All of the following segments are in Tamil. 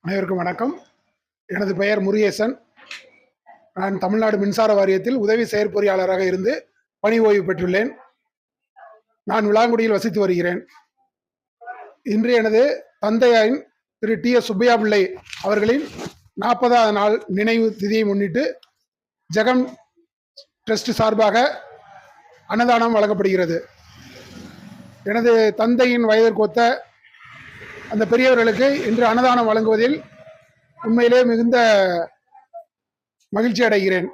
அனைவருக்கும் வணக்கம். எனது பெயர் முருகேசன். நான் தமிழ்நாடு மின்சார வாரியத்தில் உதவி செயற்பொறியாளராக இருந்து பணி ஓய்வு பெற்றுள்ளேன். நான் விளாங்குடியில் வசித்து வருகிறேன். இன்று எனது தந்தையின் திரு டி எஸ் சுப்பையா பிள்ளை அவர்களின் நாற்பதாவது நாள் நினைவு திதியை முன்னிட்டு ஜெகம் ட்ரஸ்ட் சார்பாக அன்னதானம் வழங்கப்படுகிறது. எனது தந்தையின் வயதிற்கு ஒத்த அந்த பெரியவர்களுக்கு இன்று அன்னதானம் வழங்குவதில் உண்மையிலே மிகுந்த மகிழ்ச்சி அடைகிறேன்.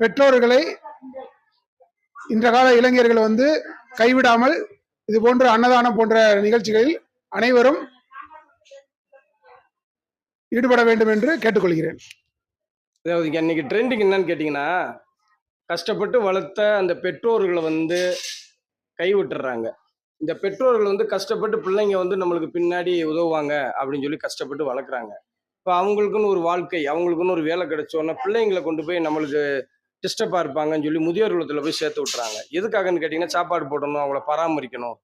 பெற்றோர்களை இன்ற கால இளைஞர்கள் வந்து கைவிடாமல் இது போன்ற அன்னதானம் போன்ற நிகழ்ச்சிகளில் அனைவரும் ஈடுபட வேண்டும் என்று கேட்டுக்கொள்கிறேன். அதாவது இன்னைக்கு ட்ரெண்டிங் என்னன்னு கேட்டிங்கன்னா கஷ்டப்பட்டு வளர்த்த அந்த பெற்றோர்களை வந்து கைவிட்டுறாங்க. இந்த பெற்றோர்கள் வந்து கஷ்டப்பட்டு பிள்ளைங்க வந்து நம்மளுக்கு பின்னாடி உதவுவாங்க அப்படின்னு சொல்லி கஷ்டப்பட்டு வளர்க்குறாங்க. இப்போ அவங்களுக்குன்னு ஒரு வாழ்க்கை அவங்களுக்குன்னு ஒரு வேலை கிடைச்சோன்னா பிள்ளைங்களை கொண்டு போய் நம்மளுக்கு டிஸ்டர்பாக இருப்பாங்கன்னு சொல்லி முதியோர் இல்லத்தில் போய் சேர்த்து விட்றாங்க எதுக்காகன்னு கேட்டிங்கன்னா சாப்பாடு போடணும் அவங்கள பராமரிக்கணும்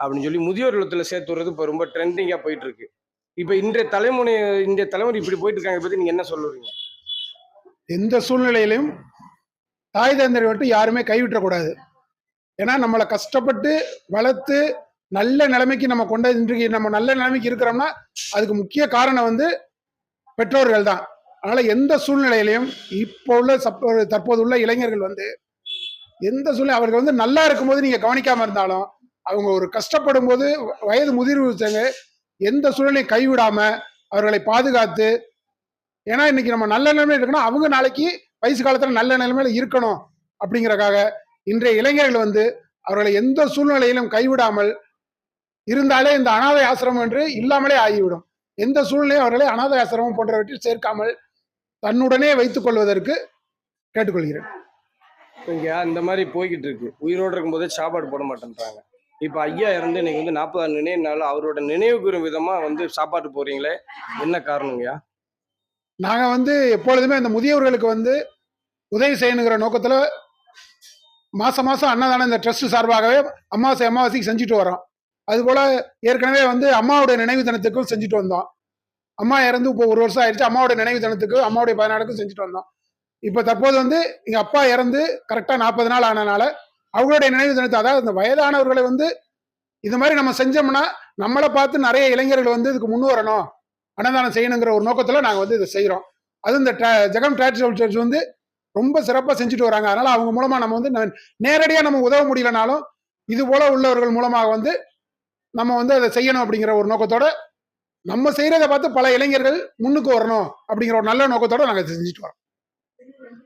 அப்படின்னு சொல்லி முதியோர் இல்லத்தில் சேர்த்து விட்றது இப்போ ரொம்ப ட்ரெண்டிங்காக போயிட்டு இருக்கு. இப்போ இன்றைய தலைமுறை இன்றைய தலைமுறை இப்படி போயிட்டு இருக்காங்க பற்றி நீங்கள் என்ன சொல்லுவீங்க? எந்த சூழ்நிலையிலும் தாய் தந்தரை விட்டு யாருமே கைவிட்டக்கூடாது. ஏன்னா நம்மளை கஷ்டப்பட்டு வளர்த்து நல்ல நிலைமைக்கு நம்ம கொண்ட இன்றைக்கு நம்ம நல்ல நிலைமைக்கு இருக்கிறோம்னா அதுக்கு முக்கிய காரணம் வந்து பெற்றோர்கள் தான் அதனால எந்த சூழ்நிலையிலையும் இப்போ உள்ள சப்ப தற்போது உள்ள இளைஞர்கள் வந்து எந்த சூழ்நிலை அவர்கள் வந்து நல்லா இருக்கும்போது நீங்க கவனிக்காம இருந்தாலும் அவங்க ஒரு கஷ்டப்படும் போது வயது முதிர்வு வச்சாங்க எந்த சூழ்நிலையும் கைவிடாம அவர்களை பாதுகாத்து ஏன்னா இன்னைக்கு நம்ம நல்ல நிலைமையில இருக்கணும். அவங்க நாளைக்கு வயசு காலத்துல நல்ல நிலைமையில இருக்கணும் அப்படிங்கிறக்காக இன்றைய இளைஞர்கள் வந்து அவர்களை எந்த சூழ்நிலையிலும் கைவிடாமல் இருந்தாலே இந்த அனாதை ஆசிரமம் என்று இல்லாமலே ஆகிவிடும். எந்த சூழ்நிலையும் அவர்களை அனாதை ஆசிரமம் போன்றவற்றில் சேர்க்காமல் தன்னுடனே வைத்துக் கொள்வதற்கு கேட்டுக்கொள்கிறேன். இங்க அந்த மாதிரி போய்கிட்டு இருக்கு. உயிரோடு இருக்கும்போதே சாப்பாடு போட மாட்டேன்றாங்க. இப்போ ஐயா இறந்து இன்னைக்கு வந்து நாற்பதாம் நினைவு நாள். அவரோட நினைவு கூறும் விதமா வந்து சாப்பாடு போறீங்களே? என்ன காரணங்கய்யா நாங்க வந்து எப்பொழுதுமே இந்த முதியவர்களுக்கு வந்து உதவி செய்யணுங்கிற நோக்கத்துல மாதம் மாதம் அன்னதானம் இந்த ட்ரஸ்ட் சார்பாகவே அமாவாசை அமாவாசைக்கு செஞ்சுட்டு வரோம். அதுபோல் ஏற்கனவே வந்து அம்மாவுடைய நினைவு தினத்துக்கும் செஞ்சுட்டு வந்தோம். அம்மா இறந்து இப்போ ஒரு வருஷம் ஆயிடுச்சு. அம்மாவுடைய நினைவு தினத்துக்கு அம்மாவுடைய பதினாலுக்கும் செஞ்சுட்டு வந்தோம். இப்போ தற்போது வந்து எங்கள் அப்பா இறந்து கரெக்டாக நாற்பது நாள் ஆனனால அவங்களுடைய நினைவு தினத்தை அதாவது இந்த வயதானவர்களை வந்து இது மாதிரி நம்ம செஞ்சோம்னா நம்மளை பார்த்து நிறைய இளைஞர்கள் வந்து இதுக்கு முன் வரணும். அன்னதானம் செய்யணுங்கிற ஒரு நோக்கத்தில் நாங்கள் வந்து இதை செய்கிறோம் அது இந்த ட ஜெகம் டிராக்டர் சர்ச் வந்து ரொம்ப சிறப்பாக செஞ்சுட்டு வராங்க. அதனால அவங்க மூலமா நம்ம வந்து ந- நம்ம உதவ முடியலனாலும் இது போல உள்ளவர்கள் மூலமாக வந்து நம்ம வந்து அதை செய்யணும் அப்படிங்கிற ஒரு நோக்கத்தோட நம்ம செய்யறதை பார்த்து பல இளைஞர்கள் முன்னுக்கு வரணும் அப்படிங்கிற ஒரு நல்ல நோக்கத்தோட நாங்கள் செஞ்சுட்டு வரோம்.